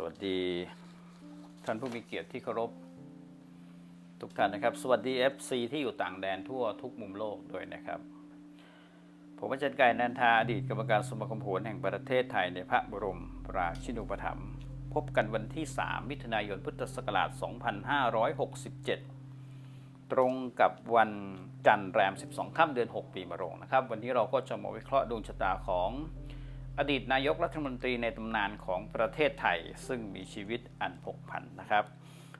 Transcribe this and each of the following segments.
สวัสดีท่านผู้มีเกียรติที่เคารพทุกท่านนะครับ สวัสดี FC ที่อยู่ต่างแดนทั่วทุกมุมโลกด้วยนะครับ ผมอาจารย์ไก่นันทาอดีตกรรมการสมาคมโหรแห่งประเทศไทยในพระบรมราชินูปถัมภ์พบกันวันที่ 3 มิถุนายนพุทธศักราช 2567 ตรงกับวันจันทร์แรม 12 ค่ำเดือน 6 ปีมะโรงนะครับ วันนี้เราก็จะมาวิเคราะห์ดวงชะตาของ อดีตนายกรัฐมนตรีในตำนานของประเทศไทย ซึ่งมีชีวิตอันผกผันนะครับ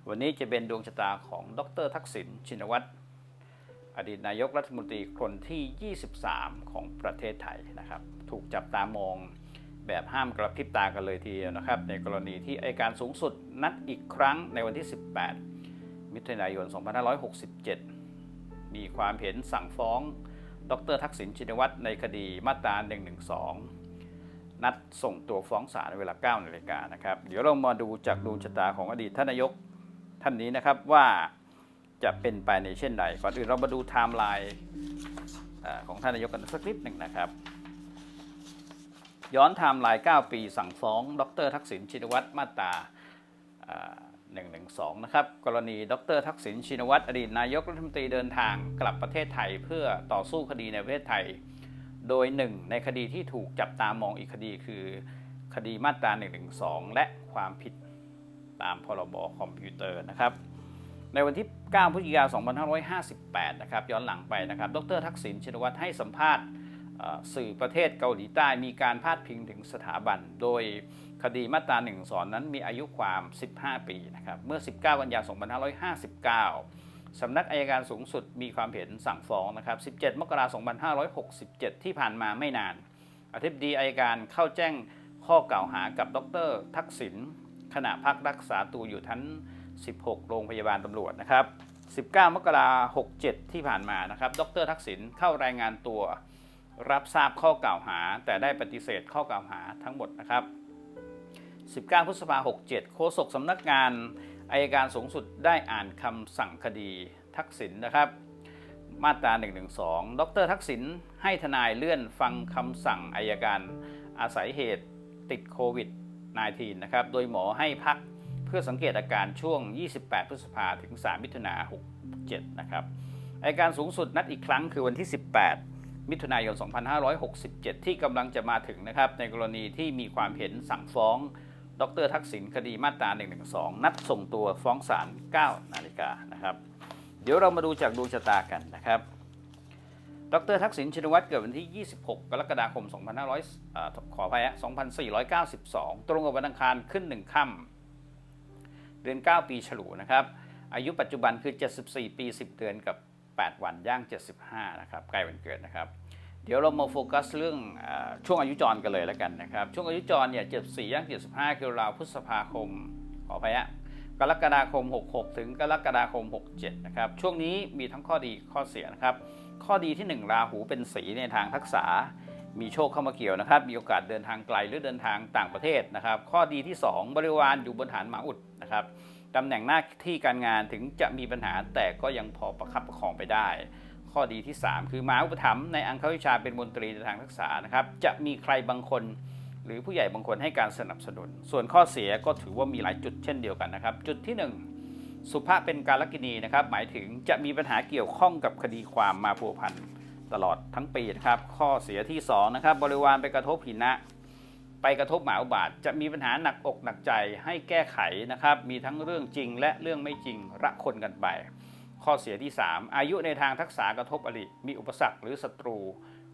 วันนี้จะเป็นดวงชะตาของดรทักษิณชินวัตรอดีตนายกรัฐมนตรีคนที่ 23 ของประเทศไทยนะครับ ถูกจับตามองแบบห้ามกระพริบตากันเลยทีเดียวนะครับ ในกรณีที่อัยการสูงสุดนัดอีกครั้งในวันที่ 18 มิถุนายน 2567 มีความเห็นสั่งฟ้อง ดรทักษิณชินวัตรในคดีมาตรา 112 นัดส่งตัวฟ้องศาลในเวลา9นาฬิกานะครับ เดี๋ยวเรามาดูจากดวงชะตาของอดีตท่านนายกท่านนี้นะครับว่าจะเป็นไปในเช่นใดก่อนอื่นเรามาดูไทม์ไลน์ของท่านนายกกันสักนิดหนึ่งนะครับ ย้อนไทม์ไลน์ 9 ปีสั่งฟ้อง ดรทักษิณชินวัตรมาตราเอ่อ112 นะครับ กรณีดรทักษิณชินวัตรอดีตนายกรัฐมนตรีเดินทางกลับประเทศไทย เพื่อต่อสู้คดีในประเทศไทย โดยหนึ่งในคดีที่ถูกจับตามองอีกคดีคือ คดีมาตรา112และความผิดตามพรบคอมพิวเตอร์นะครับ ในวันที่ 9 พฤศจิกายน 2558 นะครับ ย้อนหลังไปนะครับ ดรทักษิณชินวัตรให้สัมภาษณ์สื่อประเทศเกาหลีใต้มีการพาดพิงถึงสถาบัน โดยคดีมาตรา1สอนนั้นมีอายุความ 15 ปีนะครับ เมื่อ 19 กันยายน 2559 สำนักอายการสูงสุดมีความเห็นสั่งฟ้องนะครับ 17 มกราคม 2567 ที่ผ่านมาไม่นาน อธิบดีอายการเข้าแจ้งข้อกล่าวหากับดร ทักษิณขณะพักรักษาตัวอยู่ทั้น 16 โรงพยาบาลตำรวจนะครับ 19 มกราคม 67 ที่ผ่านมานะครับ ดร ทักษิณเข้ารายงานตัว รับทราบข้อกล่าวหา แต่ได้ปฏิเสธข้อกล่าวหาทั้งหมดนะครับ 19 พฤษภาคม 67 โฆษกสำนักงาน อายการสูงสุดได้อ่านคำสั่งคดีทักษิณนะครับ มาตรา112ดรทักษิณให้ทนายเลื่อนฟังคำสั่งอายการอาศัยเหตุติดโควิด -19 นะครับ โดยหมอให้พักเพื่อสังเกตอาการช่วง 28 พฤษภาถึง 3 มิถุนา67 นะครับอายการสูงสุดนัดอีกครั้งคือวันที่ 18 มิถุนายน 2567 ที่กำลังจะมาถึงนะครับ ในกรณีที่มีความเห็นสั่งฟ้อง ดรทักษิณคดีมาตรา112นัดส่งตัวฟ้องศาล9นาฬิกานะครับ เดี๋ยวเรามาดูจากดวงชะตากันนะครับดรทักษิณชินวัตรเกิดวันที่ 26 กรกฎาคม 2500อขออภัยฮะ2492 ตรงกับวันอังคารขึ้น 1 ค่ำเดือน 9 ปีฉลูนะครับ อายุปัจจุบันคือ 74 ปี 10 เดือนกับ 8 วันย่าง 75 นะครับ ใกล้วันเกิดนะครับ เดี๋ยวเรามาโฟกัสเรื่องอช่วงอายุจรกันเลยแล้วกันนะครับ ช่วงอายุจรเนี่ย74ย่าง75คือราวพฤษภาคม ขออภัยะกรกฎาคม 66 ถึงกรกฎาคม 67 นะครับ ช่วงนี้มีทั้งข้อดีข้อเสียนะครับ ข้อดีที่ 1 ราหูเป็นสีในทางทักษะ มีโชคเข้ามาเกี่ยวนะครับ มีโอกาสเดินทางไกลหรือเดินทางต่างประเทศนะครับ ข้อดีที่ 2 บริวารอยู่บนฐานหมาอุดนะครับตำแหน่งหน้าที่การงานถึงจะมีปัญหาแต่ก็ยังพอประคับประคองไปได้ ข้อดีที่ 3 คือหมาอุปถัมภ์ในอังควิชาเป็นมนตรีในทางทักษะนะครับ จะมีใครบางคนหรือผู้ใหญ่บางคนให้การสนับสนุน ส่วนข้อเสียก็ถือว่ามีหลายจุดเช่นเดียวกันนะครับ จุดที่ 1 สุภาพเป็นการลกินีนะครับ หมายถึงจะมีปัญหาเกี่ยวข้องกับคดีความมาพัวพันตลอดทั้งปีนะครับ ข้อเสียที่2นะครับบริวารไปกระทบหินะ ไปกระทบหมาอุบาท จะมีปัญหาหนักอกหนักใจให้แก้ไขนะครับ มีทั้งเรื่องจริงและเรื่องไม่จริงระคนกันไป ข้อเสียที่ 3 อายุในทางทักษะกระทบอริมีอุปสรรคหรือศัตรู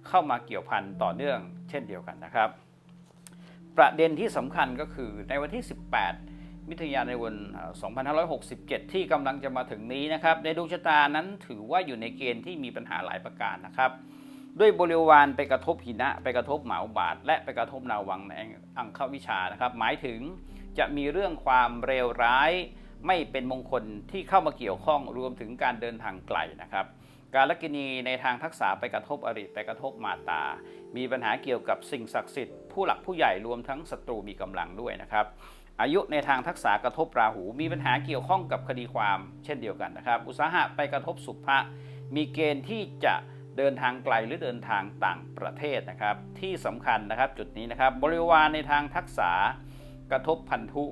เข้ามาเกี่ยวพันต่อเนื่อง เช่นเดียวกันนะครับ ประเด็นที่สำคัญก็คือในวันที่ 18 มิถุนายนเอ่อ2567 ที่กำลังจะมาถึงนี้นะครับในดวงชะตานั้นถือว่าอยู่ในเกณฑ์ที่มีปัญหาหลายประการนะครับ ด้วยบริวารไปกระทบหินะ ไปกระทบเหมาบาทและไปกระทบนาวังในอังควิชานะครับ หมายถึงจะมีเรื่องความเลวร้าย ไม่เป็นมงคลที่เข้ามาเกี่ยวข้องรวมถึงการเดินทางไกลนะครับการลกินีในทางทักษะไปกระทบอริไปกระทบมาตา มีปัญหาเกี่ยวกับสิ่งศักดิ์สิทธิ์ผู้หลักผู้ใหญ่รวมทั้งศัตรูมีกำลังด้วยนะครับอายุในทางทักษะกระทบราหู มีปัญหาเกี่ยวข้องกับคดีความเช่นเดียวกันนะครับ อุตสาหะไปกระทบสุภะมีเกณฑ์ที่จะเดินทางไกลหรือเดินทางต่างประเทศนะครับ ที่สำคัญนะครับจุดนี้นะครับ บริวารในทางทักษะกระทบพันธุ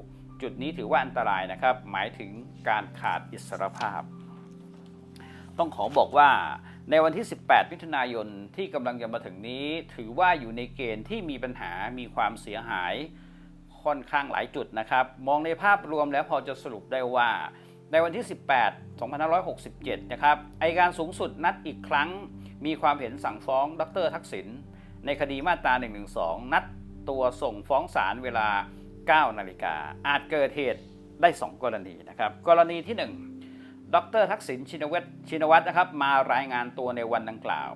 จุดนี้ถือว่าอันตรายนะครับ หมายถึงการขาดอิสรภาพ ต้องขอบอกว่าในวันที่ 18 มิถุนายนที่กำลังจะมาถึงนี้ ถือว่าอยู่ในเกณฑ์ที่มีปัญหามีความเสียหายค่อนข้างหลายจุดนะครับ มองในภาพรวมแล้วพอจะสรุปได้ว่า ในวันที่ 18 2567 นะครับอายการสูงสุดนัดอีกครั้ง มีความเห็นสั่งฟ้องดรทักษิณในคดีมาตรา 112 นัดตัวส่งฟ้องศาลเวลา 9นาฬิกาอาจเกิดเหตุได้ 2 กรณีนะครับ กรณีที่ 1 ดรทักษิณชินวัตรชินวัตรนะครับมารายงานตัวในวันดังกล่าว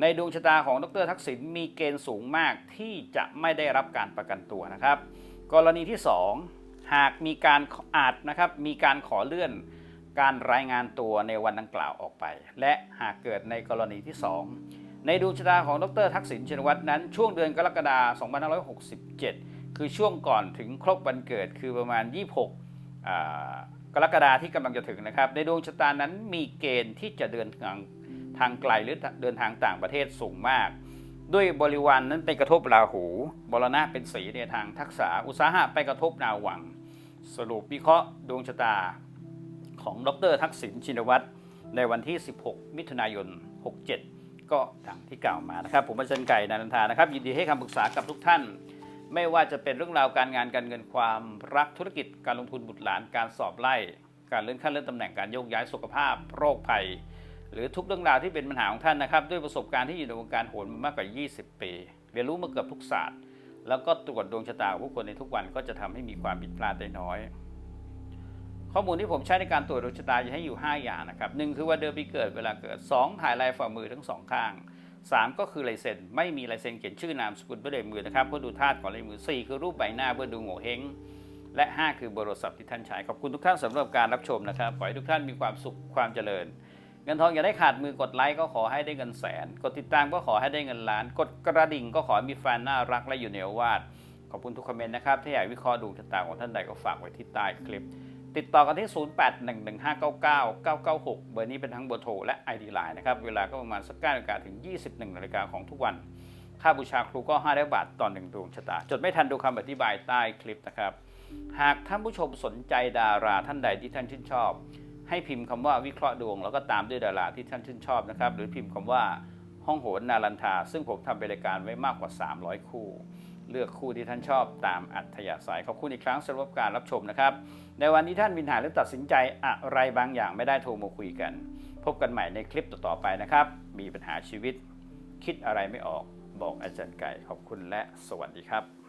ในดวงชะตาของดรทักษิณมีเกณฑ์สูงมากที่จะไม่ได้รับการประกันตัวนะครับ กรณีที่ 2 หากมีการอาจนะครับมีการขอเลื่อนการรายงานตัวในวันดังกล่าวออกไป และหากเกิดในกรณีที่ 2 ในดวงชะตาของดรทักษิณชินวัตรนั้นช่วงเดือนกรกฎาคม2567 คือช่วงก่อนถึงครบวันเกิดคือประมาณ 26 กรกฎาที่กำลังจะถึงนะครับ ในดวงชะตานั้นมีเกณฑ์ที่จะเดินทางทางไกลหรือเดินทางต่างประเทศสูงมาก ด้วยบริวารนนั้นไปกระทบราหูบรณะเป็นสีในทางทักษะอุตสาหะไปกระทบนาหวัง สรุปวิเคราะห์ดวงชะตาของดรทักษิณชินวัตรในวันที่ 16 มิถุนายน 67 ก็ดังที่กล่าวมานะครับ ผมอาจารย์ไก่นันทานะครับ ยินดีให้คำปรึกษากับทุกท่าน ไม่ว่าจะเป็นเรื่องราวการงานการเงินความรักธุรกิจการลงทุนบุตรหลานการสอบไล่ การเลื่อนขั้นเลื่อนตำแหน่งการโยกย้ายสุขภาพ โรคภัย หรือทุกเรื่องราวที่เป็นปัญหาของท่านนะครับ ด้วยประสบการณ์ที่อยู่ในวงการโหนมามากกว่า 20 ปี เรียนรู้มาเกือบทุกศาสตร์ แล้วก็ตรวจดวงชะตาของผู้คนในทุกวันก็จะทำให้มีความผิดพลาดได้น้อย ข้อมูลที่ผมใช้ในการตรวจดวงชะตาจะให้อยู่ 5 อย่างนะครับหนึ่งคือว่าเดือนปีเกิดเวลาเกิด 2 ถ่ายลายฝ่ามือทั้งสองข้าง 3 ก็คือลายเซ็นไม่มีลายเซ็นเขียนชื่อนามสกุลเพื่อลายมือนะครับเพื่อดูธาตุของลายมือ 4 คือรูปใบหน้าเพื่อดูโง่เฮงและ 5 คือเบอร์โทรศัพท์ที่ท่านใช้ขอบคุณทุกท่านสำหรับการรับชมนะครับขอให้ทุกท่านมีความสุขความเจริญ เงินทองอย่าได้ขาดมือกดไลค์ก็ขอให้ได้เงินแสน กดติดตามก็ขอให้ได้เงินล้าน กดกระดิ่งก็ขอให้มีแฟนน่ารักและอยู่ในอวาทขอบคุณทุกคอมเมนต์นะครับถ้าอยากวิเคราะห์ดวงชะตาของท่านใดก็ฝากไว้ที่ใต้คลิป ติดต่อกันที่ 0811599996 เบอร์นี้เป็นทั้งเบอร์โทรและ ID Line นะครับ เวลาก็ประมาณสัก9นาฬิกาถึง 21นาฬิกาของทุกวัน ค่าบูชาครูก็ 500 บาทต่อหนึ่งดวงชะตา จดไม่ทันดูคำอธิบายใต้คลิปนะครับ หากท่านผู้ชมสนใจดาราท่านใดที่ท่านชื่นชอบ ให้พิมพ์คำว่าวิเคราะห์ดวง แล้วก็ตามด้วยดาราที่ท่านชื่นชอบนะครับ หรือพิมพ์คำว่าห้องโหนนารันทา ซึ่งผมทำเป็นรายการไว้มากกว่า 300 คู่ เลือกคู่ที่ท่านชอบตามอัธยาศัยขอบคุณอีกครั้งสำหรับการรับชมนะครับ ในวันนี้ท่านมีปัญหาหรือตัดสินใจอะไรบางอย่างไม่ได้โทรมาคุยกัน พบกันใหม่ในคลิปต่อๆไปนะครับ มีปัญหาชีวิต คิดอะไรไม่ออกบอกอาจารย์ไก่ขอบคุณและสวัสดีครับ